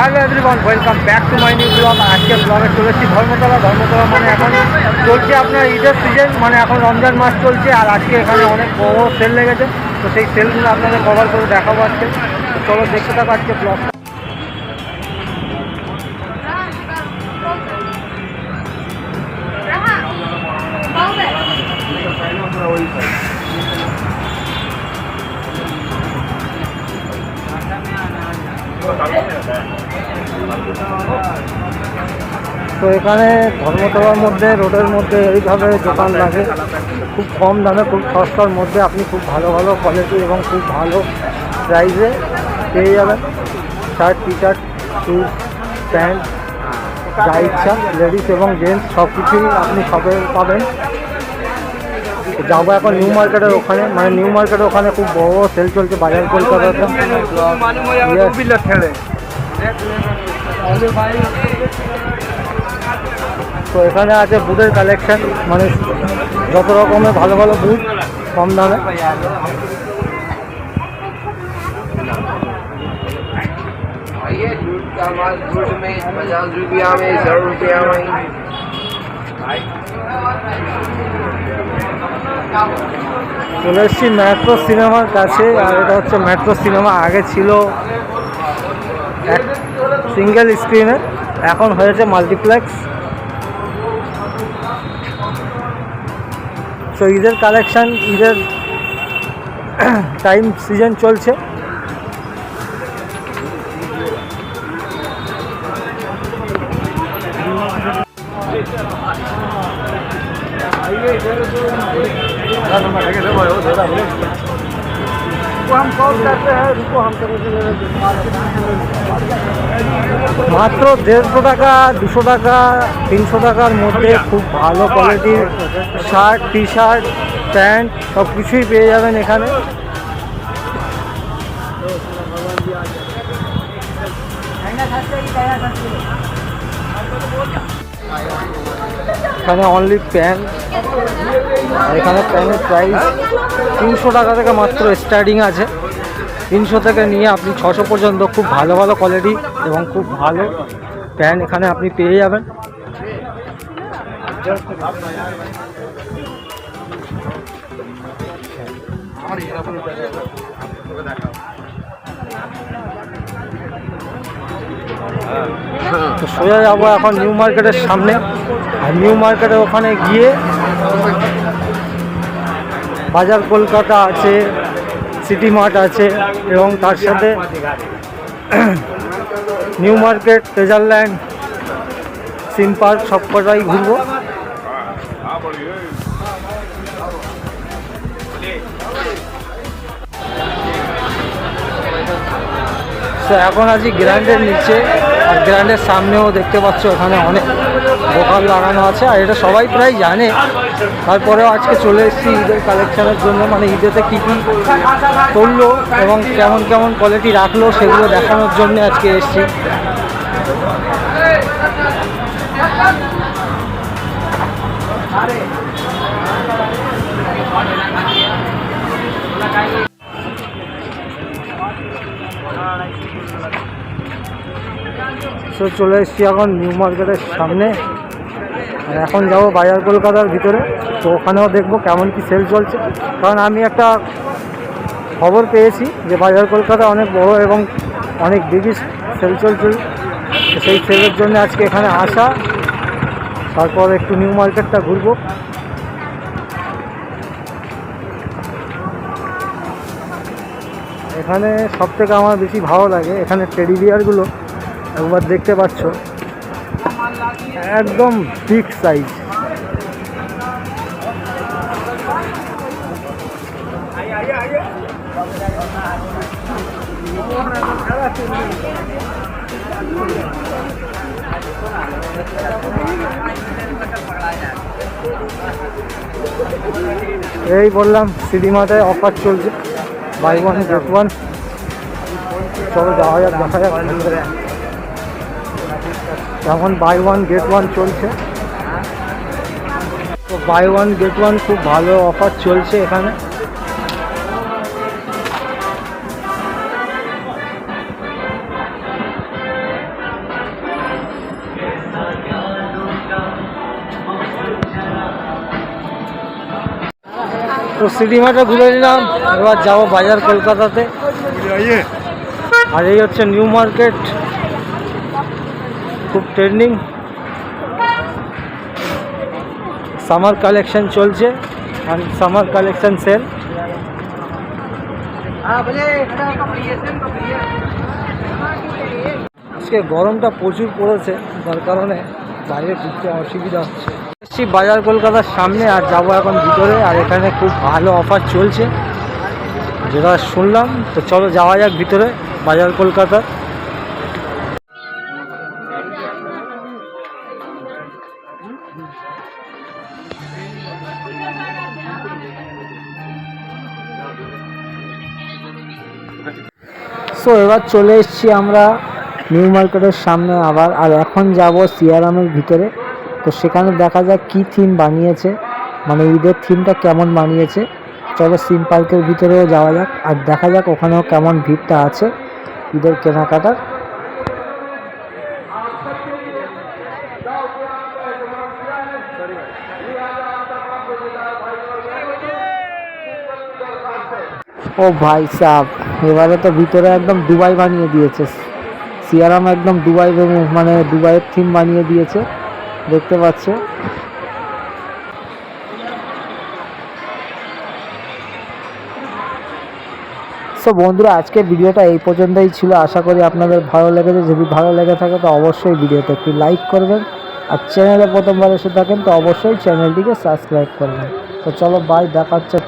Hello everyone welcome back to my new blog আজকে ব্লগে চলেছি ধর্মতলা। ধর্মতলা মানে এখন চলছে আপনার ঈদের সিজন মানে এখন রমজান মাস চলছে আর আজকে এখানে অনেক বড় সেল লেগেছে। তো সেই সেলগুলো আপনাদের কভার করে দেখাবো আজকে। চলো দেখতে থাকো আজকে ব্লগ তো এখানে ধর্মতলার মধ্যে রোডের মধ্যে এইভাবে দোকান লাগে। খুব কম দামে খুব সস্তার মধ্যে আপনি খুব ভালো ভালো কোয়ালিটি এবং খুব ভালো প্রাইসে পেয়ে যাবেন। Shirt T shirt shoes pant যা ইচ্ছা লেডিস এবং জেন্টস সব কিছুই আপনি সবে পাবেন। যাব এখন নিউ মার্কেটের ওখানে। মানে নিউ মার্কেটের ওখানে খুব বড় সেল চলছে বাজার কলকাতাতে। তো এখানে আছে বুটের কালেকশন মানে যত রকমের ভালো ভালো বুট কম দামে आइए दूध का माल दूध में पचास रुपया में सौ रुपया में চলে এসেছি মেট্রো সিনেমার কাছে আর এটা হচ্ছে মেট্রো সিনেমা আগে ছিল এক সিঙ্গেল স্ক্রিনে এখন হয়েছে মাল্টিপ্লেক্স তো ঈদের কালেকশান ঈদের টাইম সিজন চলছে। মাত্র দেড়শো টাকা, দুশো টাকা, তিনশো টাকার মধ্যে খুব ভালো কোয়ালিটির শার্ট টি শার্ট প্যান্ট সব কিছুই পেয়ে যাবেন এখানে। এখানে অনলি প্যান্ট এখানে প্যান্টের প্রাইস তিনশো টাকা থেকে মাত্র স্টার্টিং আছে। তিনশো থেকে নিয়ে আপনি ছশো পর্যন্ত খুব ভালো ভালো কোয়ালিটি এবং খুব ভালো প্যান্ট এখানে আপনি পেয়ে যাবেন। তো সোজা যাব এখন নিউ মার্কেটের সামনে। আর নিউ মার্কেটের ওখানে গিয়ে বাজার কলকাতা আছে সিটি মার্ট আছে এবং তার সাথে নিউ মার্কেট নেজারল্যান্ড সিম পার্ক সব কটাই ঘুরবো। এখন আছি গ্র্যান্ডের নিচে, আর গ্র্যান্ডের সামনেও দেখতে পাচ্ছ ওখানে অনেক দোকান লাগানো আছে, আর এটা সবাই প্রায় জানে। তারপরেও আজকে চলে এসেছি ঈদের কালেকশানের জন্য মানে ঈদেতে কী কী করল এবং কেমন কেমন কোয়ালিটি রাখল সেগুলো দেখানোর জন্য আজকে এসেছি। তো চলে এসেছি এখন নিউ মার্কেটের সামনে। আর এখন যাব বাজার কলকাতার ভিতরে। তো ওখানেও দেখব কেমন কি সেল চলছে। কারণ আমি একটা খবর পেয়েছি যে বাজার কলকাতা অনেক বড় এবং অনেক বিগি সেল চলছে। সেই সেলের জন্য আজকে এখানে আসা। তারপর একটু নিউ মার্কেটটা ঘুরবো। এখানে সব থেকে আমার বেশি ভালো লাগে এখানে টেডি বিয়ারগুলো একবার দেখতে পাচ্ছ। একদম বিগ সাইজ এই বললাম সিডি মাথায় অফার চলছে। বাই ওয়ান গেট ওয়ান চলো যাওয়া যাক, দেখা যাক। এখন বাই ওয়ান গেট ওয়ান চলছে। তো বাই ওয়ান গেট ওয়ান খুব ভালো অফার চলছে এখানে। তো সিনেমাটা ঘুরে নিলাম এবার যাব বাজার কলকাতাতে। আর এই হচ্ছে নিউ মার্কেট খুব ট্রেন্ডিং সামার কালেকশন চলছে আর সামার কালেকশন সেল আজকে গরমটা প্রচুর পড়েছে যার কারণে বাইরে ঢুকতে অসুবিধা হচ্ছে। এসছি বাজার কলকাতার সামনে আর যাব এখন ভিতরে আর এখানে খুব ভালো অফার চলছে। যেটা শুনলাম তো চলো যাওয়া যাক ভিতরে বাজার কলকাতার। সো এবার চলে এসেছি আমরা নিউ মার্কেটের সামনে আবার, আর এখন যাব সিয়ারামের ভিতরে। তো সেখানে দেখা যাক কি থিম বানিয়েছে মানে ঈদের থিমটা কেমন বানিয়েছে। চলো সিম পার্কের ভিতরেও যাওয়া যাক, আর দেখা যাক ওখানেও কেমন ভিড়টা আছে ঈদের কেনাকাটার। ও ভাই সাহ এবারে তো ভিতরে একদম দুবাই বানিয়ে দিয়েছে। সিয়ারাম একদম দুবাই মানে দুবাইয়ের থিম বানিয়ে দিয়েছে, দেখতে পাচ্ছ। সো বন্ধুরা, আজকের ভিডিওটা এই পর্যন্তই ছিল। আশা করি আপনাদের ভালো লেগেছে। যদি ভালো লেগে থাকে, তো অবশ্যই ভিডিওটা একটু লাইক করবেন। আর চ্যানেলে প্রথমবার এসে থাকেন, তো অবশ্যই চ্যানেলটিকে সাবস্ক্রাইব করবেন। তো চলো বাই দেখা হচ্ছে।